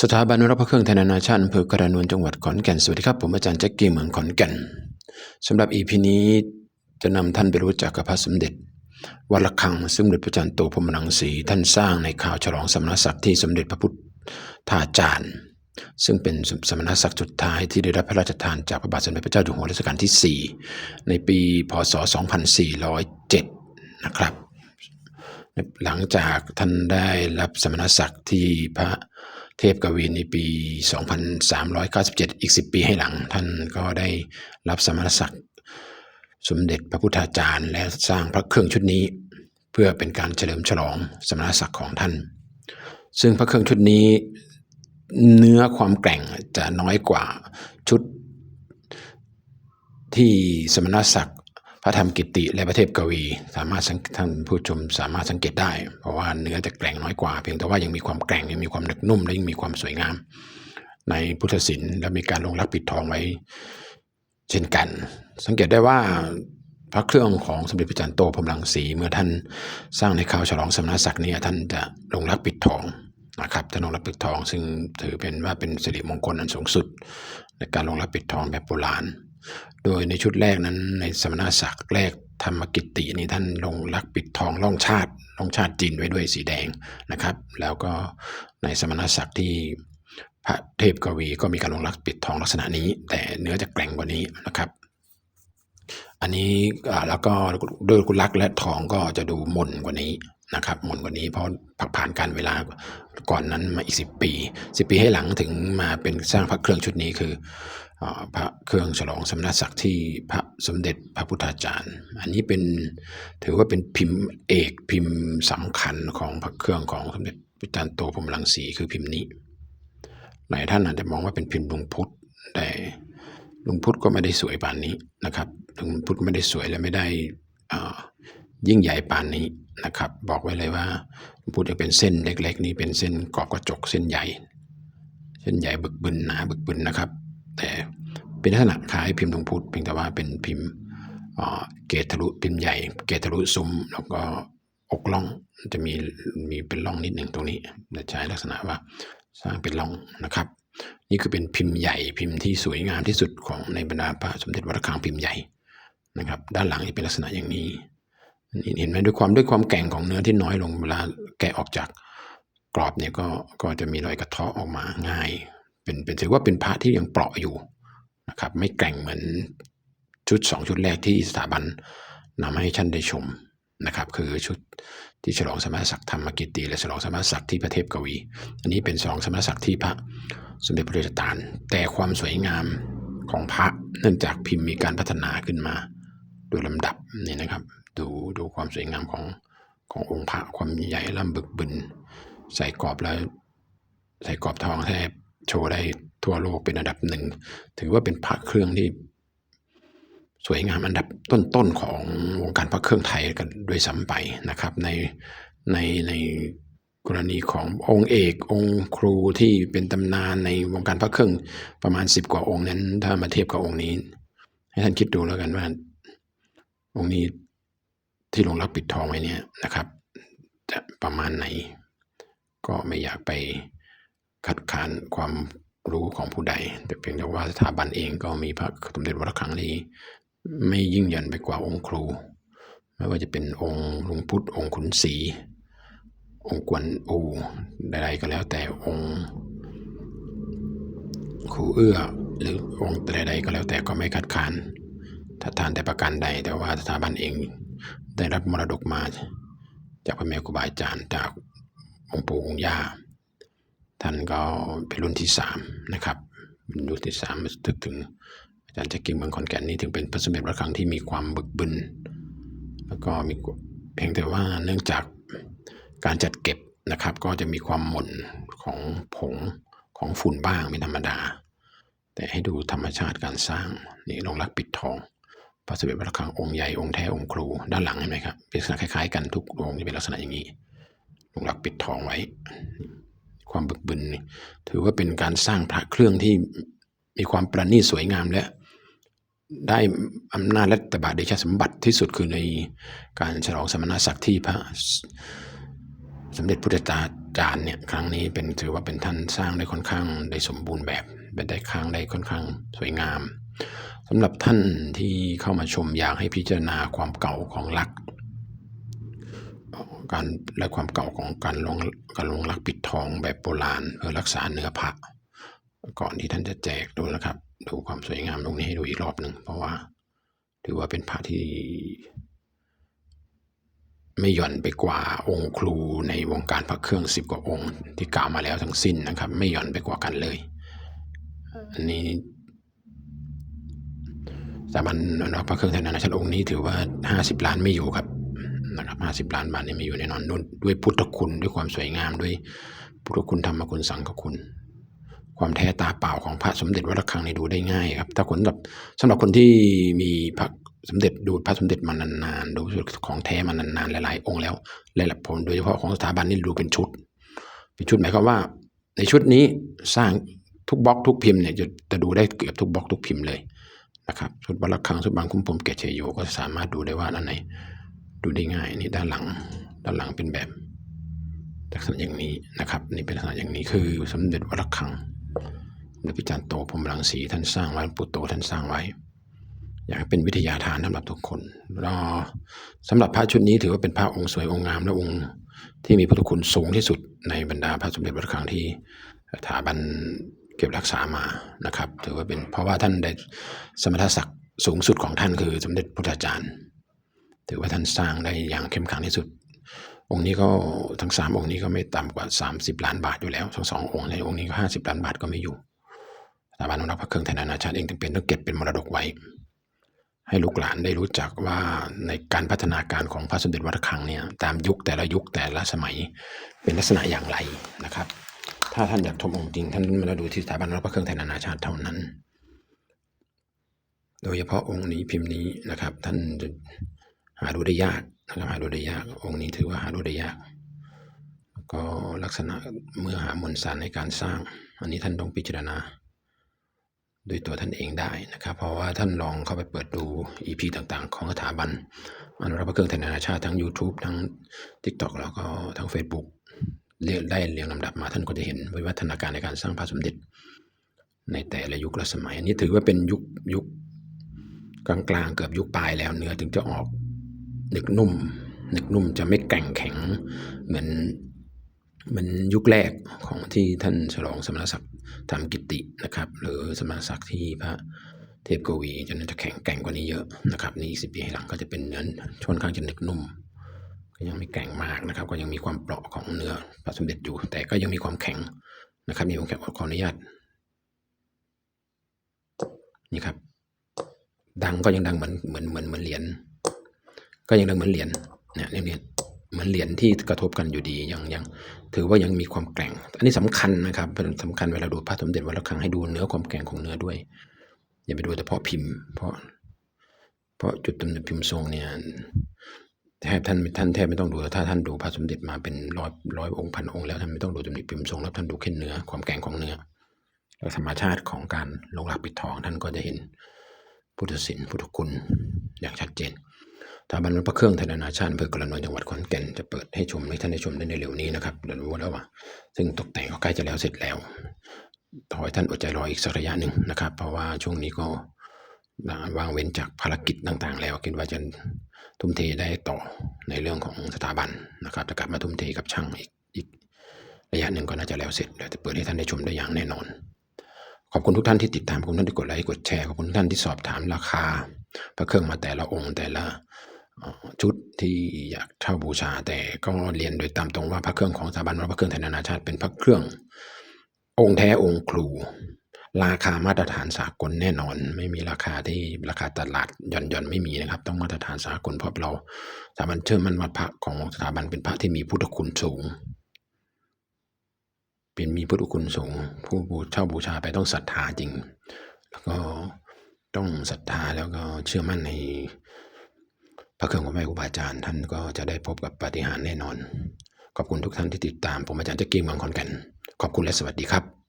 สถาบันรับพระเครื่องไทยนานาชาติอำเภอกระนวนจังหวัดขอนแก่น สวัสดีครับ ผมอาจารย์แจ็คกี้เมืองขอนแก่นสำหรับ EP นี้จะนำท่านไปรู้จักกับพระสมเด็จวัดระฆังซึ่งเด็จพระจันทร์โตพรมรังสีท่านสร้างในข่าวฉลองสมณศักดิ์ที่สมเด็จพระพุทธาจารย์ ซึ่งเป็นสมณศักดิ์สุดท้ายที่ได้รับพระราชทานจากพระบาทสมเด็จพระเจ้าอยู่หัวรัชกาลที่ 4 ในปีพศ 2407 นะครับ หลังจากท่านได้รับสมณศักดิ์ที่พระ เทพกวีในปี 2397 อีก 10 ปีให้หลัง ท่านก็ได้รับสมณศักดิ์สมเด็จพระพุทธาจารย์ และสร้างพระเครื่องชุดนี้ เพื่อเป็นการเฉลิมฉลองสมณศักดิ์ของท่าน ซึ่งพระเครื่องชุดนี้เนื้อความแกร่งจะน้อยกว่าชุดที่สมณศักดิ์ พระธรรมกิติและพระเทพกวี สามารถท่านผู้ชมสามารถสังเกตได้ เพราะว่าเนื้อจะแกร่งน้อยกว่า เพียงแต่ว่ายังมีความแกร่งยังมีความหนึกนุ่มและยังมีความสวยงาม ในพุทธศิลป์และมีการลงรักปิดทองไว้ เช่นกัน สังเกตได้ว่าพระเครื่องของสมเด็จพระจันทร์โตพรมรังสีเมื่อท่านสร้างในข่าวฉลองสมณศักดิ์เนี่ยท่านจะลงรักปิดทองนะครับท่านลงรักปิดทองซึ่งถือเป็นว่าเป็นสิริมงคลอันสูงสุด ในการลงรักปิดทองแบบโบราณ โดยในชุดแรกนั้นในสมณศักดิ์แรกธรรมกิตตินี่ท่านลงรักปิดทองล่องชาติล่องชาติจีนไว้ด้วยสีแดงนะครับ แล้วก็ในสมณศักดิ์ที่พระเทพกวีก็มีการลงรักปิดทองลักษณะนี้ แต่เนื้อจะแกร่งกว่านี้นะครับ อันนี้แล้วก็ด้วยกุลักและทองก็จะดูมนกว่านี้ นะครับมนกว่านี้เพราะผักผ่านการเวลาก่อนนั้นมาอีกสิปีสิปีให้หลังถึงมาเป็นสร้างพระเครื่องชุดนี้คือพระเครื่องฉลองสมณศักดิ์ที่พระสมเด็จพระพุทธาจารย์ อันนี้เป็นถือว่าเป็นพิมพ์เอกพิมพ์สำคัญของพระเครื่องของสมเด็จพระจันทร์โตพรหมรังสีคือพิมพ์นี้ หลายท่านอาจจะมองว่าเป็นพิมพ์ลุงพุทธแต่ลุงพุทธก็ไม่ได้สวยปานนี้นะครับลุงพุทธไม่ได้สวยและไม่ได้ยิ่งใหญ่ปานนี้ นะครับ บอกไว้เลยว่าพุทธยังเป็นเส้นเล็ก ๆ นี้เป็นเส้นกรอบกระจกเส้นใหญ่ เส้นใหญ่บึกบึนหนาบึกบึนนะครับ แต่เป็นลักษณะคล้ายพิมพ์ลุงพุทธเพียงแต่ว่าเป็นพิมพ์เกตทะลุพิมพ์ใหญ่ เกตทะลุซุ้มแล้วก็อกล่องจะมีมีเป็นร่องนิดหนึ่งตรงนี้จะใช้ลักษณะว่าสร้างเป็นร่องนะครับ นี่คือเป็นพิมพ์ใหญ่พิมพ์ที่สวยงามที่สุดของในบรรดาพระสมเด็จวัดระฆังพิมพ์ใหญ่นะครับ ด้านหลังจะเป็นลักษณะอย่างนี้ เห็นไหมด้วยความด้วยความแก่งของเนื้อที่น้อยลงเวลาแกะออกจากกรอบเนี่ยก็ก็จะมีรอยกระเทาะออกมาง่าย เป็นเป็นถือว่าเป็นพระที่ยังเปราะอยู่นะครับไม่แก่งเหมือนชุดสองชุดแรกที่สถาบันนำให้ท่านได้ชมนะครับ คือชุดที่ฉลองสมณศักดิ์ธรรมกิตติและฉลองสมณศักดิ์ที่พระเทพกวี อันนี้เป็นสองสมณศักดิ์ที่พระสมเด็จพระเจ้าตาแต่ความสวยงามของพระเนื่องจากพิมพ์มีการพัฒนาขึ้นมาโดยลำดับนี่นะครับ ดูดูความสวยงามของขององค์พระความใหญ่ล่ำบึกบึน ใส่กรอบแล้ว ใส่กรอบทองแทบโชว์ได้ทั่วโลกเป็นอันดับหนึ่ง ถือว่าเป็นพระเครื่องที่ สวยงามอันดับต้นๆของวงการพระเครื่องไทยกันด้วยซ้ำไปนะครับ ในในในกรณีขององค์เอกองค์ครูที่เป็นตำนานในวงการพระเครื่องประมาณสิบกว่าองค์นั้น ถ้ามาเทียบกับองค์นี้ ให้ท่านคิดดูแล้วกันว่า องค์นี้ ที่หลวงรักปิดทองไว้เนี่ยนะครับ จะประมาณไหน ก็ไม่อยากไปคัดค้านความรู้ของผู้ใด แต่เพียงแต่ว่าสถาบันเองก็มีพระสมเด็จวัดระฆังนี้ไม่ยิ่งใหญ่ไปกว่าองค์ครู ไม่ว่าจะเป็นองค์ลวงพุทธองค์ขุนศรีองค์กวนอูใดๆก็แล้วแต่องค์ครูเอื้อ หรือองค์ใดๆก็แล้วแต่ก็ไม่คัดค้านถ้าทานแต่ประการใด แต่ว่าสถาบันเอง ได้รับมรดกมา จากพระแม่ครูบาอาจารย์จากองค์ปู่องค์ย่าท่านก็เป็นรุ่นที่สามนะครับเป็นรุ่นที่สามมาถึงถึงอาจารย์จ็คกิ้งเมืองขอนแก่นนี้ถึงเป็นพระสมเด็จพระครั้งที่มีความบึกบึนแล้วก็มีเพียงแต่ว่าเนื่องจากการจัดเก็บนะครับ ก็จะมีความหม่นของผงของฝุ่นบ้างเป็นธรรมดา แต่ให้ดูธรรมชาติการสร้างนี่ลงรักปิดทอง พระสมเด็จพระคังองค์ใหญ่องค์แท้องค์ครูด้านหลังเห็นไหมครับเป็นลักษณะคล้ายๆกันทุกองค์จะเป็นลักษณะอย่างนี้ลงรักปิดทองไว้ ความบึกบึนถือว่าเป็นการสร้างพระเครื่องที่มีความประณีตสวยงามและได้อำนาจและตบาเดชสมบัติที่สุดคือในการฉลองสมณศักดิ์ที่พระสมเด็จพุทธาจารย์เนี่ยครั้งนี้เป็นถือว่าเป็นท่านสร้างได้ค่อนข้างได้สมบูรณ์แบบเป็นได้ค้างได้ค่อนข้างสวยงาม สำหรับท่านที่เข้ามาชมอยากให้พิจารณาความเก่าของลักการและความเก่าของการลงการลงลักปิดทองแบบโบราณเพื่อรักษาเนื้อพระก่อนที่ท่านจะแจกดูนะครับ ดูความสวยงามตรงนี้ให้ดูอีกรอบหนึ่งเพราะว่าถือว่าเป็นพระที่ไม่หย่อนไปกว่าองค์ครูในวงการพระเครื่องสิบกว่าองค์ ที่กล่าวมาแล้วทั้งสิ้นนะครับ ไม่หย่อนไปกว่ากันเลย อันนี้ สถาบันอนรักษ์พระเครื่องไทยนานาชาติองค์นี้ถือว่าห้าสิบล้านไม่อยู่ครับนะครับห้าสิบล้านบาทนี่ไม่อยู่แน่นอนด้วยด้วยพุทธคุณด้วยความสวยงามด้วยพุทธคุณธรรมคุณสังฆคุณ ความแท้ตาเปล่าของพระสมเด็จวัดระฆังนี่ดูได้ง่ายครับ ถ้าคนแบบสำหรับคนที่มีพระสมเด็จดูพระสมเด็จมานานๆดูของแท้มานานๆหลายๆ องค์แล้วหลายๆผมโดยเฉพาะของสถาบันนี่ดูเป็นชุด เป็นชุดหมายความว่า ในชุดนี้สร้างทุกบล็อกทุกพิมพ์เนี่ยจะจะดูได้เกือบทุกบล็อกทุกพิมพ์เลย นะครับชุดวัดระฆังชุดบางคุ้มพรหมเกศเชยโยก็สามารถดูได้ว่าอันไหน ดูได้ง่ายนี่ด้านหลัง ด้านหลังเป็นแบบลักษณะอย่างนี้นะครับ นี่เป็นลักษณะอย่างนี้คือสมเด็จวัดระฆังสมเด็จพระจันทร์โตพรมรังสีท่านสร้างไว้ปู่โตท่านสร้างไว้ อยากให้เป็นวิทยาทานสำหรับทุกคนแล้วสำหรับพระชุดนี้ถือว่าเป็นพระองค์สวยองค์งามและองค์ที่มีพุทธคุณสูงที่สุดในบรรดาพระสมเด็จวัดระฆังที่สถาบัน เก็บรักษามานะครับ ถือว่าเป็นเพราะว่าท่านได้สมณศักดิ์สูงสุดของท่านคือสมเด็จพุทธาจารย์ ถือว่าท่านสร้างได้อย่างเข้มขังที่สุด องค์นี้ก็ทั้งสามองค์นี้ก็ไม่ต่ำกว่า 30 ล้านบาทอยู่แล้วทั้งสององค์ในองค์นี้ก็ห้าสิบล้านบาทก็ไม่อยู่สถาบันอนุรักษ์พระเครื่องไทยนานาชาติเองจึงเป็นต้องเก็บเป็นมรดกไว้ ให้ลูกหลานได้รู้จักว่าในการพัฒนาการของพระสมเด็จวัดระฆังเนี่ยตามยุคแต่ละยุคแต่ละสมัยเป็นลักษณะอย่างไรนะครับ ถ้าท่านอยากชมองค์จริง ท่านมาดูที่สถาบันรักษ์พระเครื่องไทยนานาชาติเท่านั้น โดยเฉพาะองค์นี้พิมพ์นี้นะครับ ท่านจะหาดูได้ยากนะครับหาดูได้ยาก องค์นี้ถือว่าหาดูได้ยาก ก็ลักษณะเมื่อหามวลสารในการสร้าง อันนี้ท่านต้องพิจารณาด้วยตัวท่านเองได้นะครับ เพราะว่าท่านลองเข้าไปเปิดดู EP ต่างๆ ของสถาบันอนุรักษ์พระเครื่องไทยนานาชาติทั้ง YouTube ทั้ง TikTok แล้วก็ทั้ง Facebook เรียได้เรียงลำดับมาท่านก็จะเห็นวิวัฒนาการในการสร้างพระสมเด็จ ในแต่ละยุคละสมัย อันนี้ถือว่าเป็นยุคยุคกลางๆเกือบยุคปลายแล้วเนื้อถึงจะออกหนึกนุ่มหนึกนุ่มจะไม่แก่งแข็งเหมือนเหมือนยุคแรกของที่ท่านฉลองสมณศักดิ์ทำกิตตินะครับ หรือสมณศักดิ์ที่พระเทพกวีจะน่าจะแข็งแกร่งกว่านี้เยอะนะครับ นี่สิบปีให้หลังก็จะเป็นเนื้อค่อนข้างจะหนึกนุ่ม ก็ยังไม่แกร่งมากนะครับ ก็ยังมีความเปราะของเนื้อพระสมเด็จอยู่ แต่ก็ยังมีความแข็งนะครับ มีความแข็งขออนุญาตนี่ครับ ดังก็ยังดังเหมือนเหมือนเหมือนเหมือนเหรียญก็ยังดังเหมือนเหรียญเนี่ยเนี่ยเนี่ยเหมือนเหรียญที่กระทบกันอยู่ดียังยังถือว่ายังมีความแกร่ง อันนี้สำคัญนะครับเป็นสำคัญเวลาดูพระสมเด็จวัดระฆังให้ดูเนื้อความแกร่งของเนื้อด้วย อย่าไปดูเฉพาะพิมพ์ เพราะเพราะจุดกำเนิดพิมพ์ทรงเนี่ย แทบท่านท่านแทบไม่ต้องดูถ้าท่านดูพระสมเด็จมาเป็นร้อยร้อยองค์พันองค์แล้วท่านไม่ต้องดูจำนวนพิมพ์ทรงแล้วท่านดูแค่เนื้อความแกร่งของเนื้อแล้วธรรมชาติของการลงหลักปิดทองท่านก็จะเห็นพุทธศิลป์พุทธคุณอย่างชัดเจนสถาบันพระเครื่องไทยนานาชาติอำเภอกระนวยจังหวัดขอนแก่นจะเปิดให้ชมให้ท่านได้ชมได้ในเร็วนี้นะครับเดี๋ยวรู้แล้วว่าซึ่งตกแต่งก็ใกล้จะแล้วเสร็จแล้วขอให้ท่านอดใจรออีกสักระยะหนึ่งนะครับ เพราะว่าช่วงนี้ก็ว่างเว้นจากภารกิจต่างๆ แล้วคิดว่าจะ ทุ่มเทได้ต่อในเรื่องของสถาบันนะครับจะกลับมาทุ่มเทกับช่างอีกอีกระยะหนึ่งก็น่าจะแล้วเสร็จเดี๋ยวจะเปิดให้ท่านได้ชมได้อย่างแน่นอน ขอบคุณทุกท่านที่ติดตามขอบคุณท่านที่กดไลค์กดแชร์ขอบคุณท่านที่สอบถามราคา พระเครื่องมาแต่ละองค์แต่ละชุดที่อยากเช่าบูชา แต่ก็เรียนโดยตามตรงว่าพระเครื่องของสถาบันพระเครื่องไทยนานาชาติเป็นพระเครื่อง องค์แท้องค์ครู ราคามาตรฐานสากลแน่นอน ไม่มีราคาที่ราคาตลาดหย่อนหย่อนไม่มีนะครับ ต้องมาตรฐานสากลเพราะเราสถาบันเชื่อมั่นว่าพระของสถาบันเป็นพระที่มีพุทธคุณสูง เป็นมีพุทธคุณสูง ผู้บูช่าบูชาไปต้องศรัทธาจริง แล้วก็ต้องศรัทธาแล้วก็เชื่อมั่นในพระเครื่องของแม่ครูบาอาจารย์ท่านก็จะได้พบกับปาฏิหาริย์แน่นอน ขอบคุณทุกท่านที่ติดตามผมอาจารย์เจ๊กิ้งบางคนกัน ขอบคุณและสวัสดีครับ